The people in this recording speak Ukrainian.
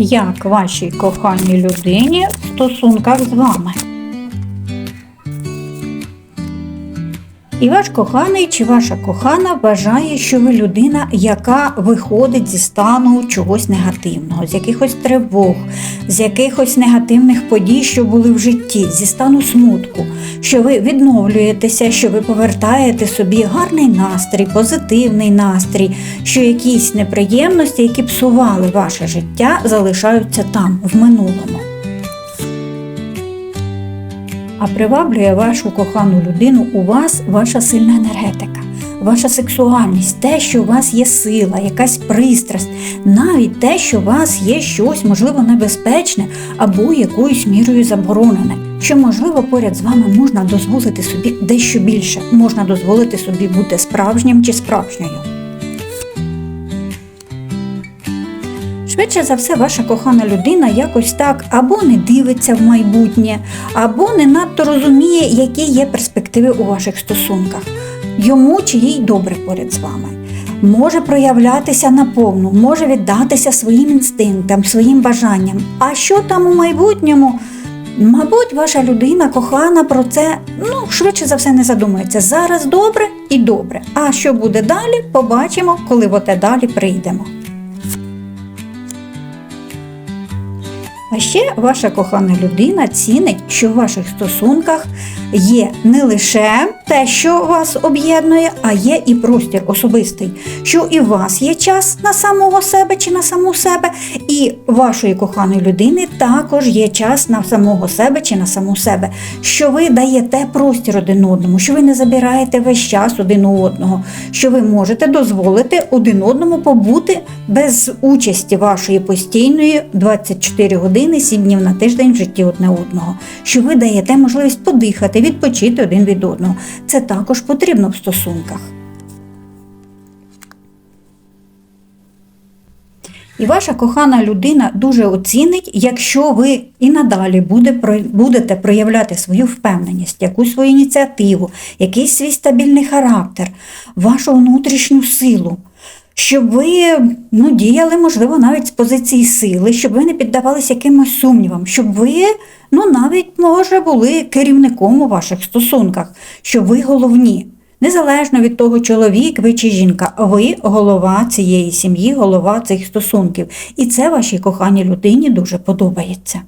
як вашій коханій людині в стосунках з вами. І ваш коханий чи ваша кохана вважає, що ви людина, яка виходить зі стану чогось негативного, з якихось тривог, з якихось негативних подій, що були в житті, зі стану смутку, що ви відновлюєтеся, що ви повертаєте собі гарний настрій, позитивний настрій, що якісь неприємності, які псували ваше життя, залишаються там, в минулому. А приваблює вашу кохану людину у вас ваша сильна енергетика, ваша сексуальність, те, що у вас є сила, якась пристрасть, навіть те, що у вас є щось, можливо, небезпечне або якоюсь мірою заборонене. Що, можливо, поряд з вами можна дозволити собі дещо більше, можна дозволити собі бути справжнім чи справжньою. Швидше за все, ваша кохана людина якось так або не дивиться в майбутнє, або не надто розуміє, які є перспективи у ваших стосунках. Йому чи їй добре поряд з вами. Може проявлятися наповну, може віддатися своїм інстинктам, своїм бажанням. А що там у майбутньому? Мабуть, ваша людина кохана про це ну, швидше за все не задумується. Зараз добре і добре. А що буде далі, побачимо, коли в оте далі прийдемо. А ще ваша кохана людина цінить, що в ваших стосунках є не лише те, що вас об'єднує, а є і простір особистий, що і у вас є час на самого себе чи на саму себе, і вашої коханої людини також є час на самого себе чи на саму себе, що ви даєте простір один одному, що ви не забираєте весь час один у одного, що ви можете дозволити один одному побути без участі вашої постійної 24 години, 7 днів на тиждень в житті одне одного, що ви даєте можливість подихати, відпочити один від одного. Це також потрібно в стосунках. І ваша кохана людина дуже оцінить, якщо ви і надалі буде, будете проявляти свою впевненість, якусь свою ініціативу, якийсь свій стабільний характер, вашу внутрішню силу. Щоб ви ну, діяли, можливо, навіть з позиції сили, щоб ви не піддавалися якимось сумнівам, щоб ви ну, навіть, може, були керівником у ваших стосунках, що ви головні. Незалежно від того, чоловік ви чи жінка, ви голова цієї сім'ї, голова цих стосунків. І це вашій коханій людині дуже подобається.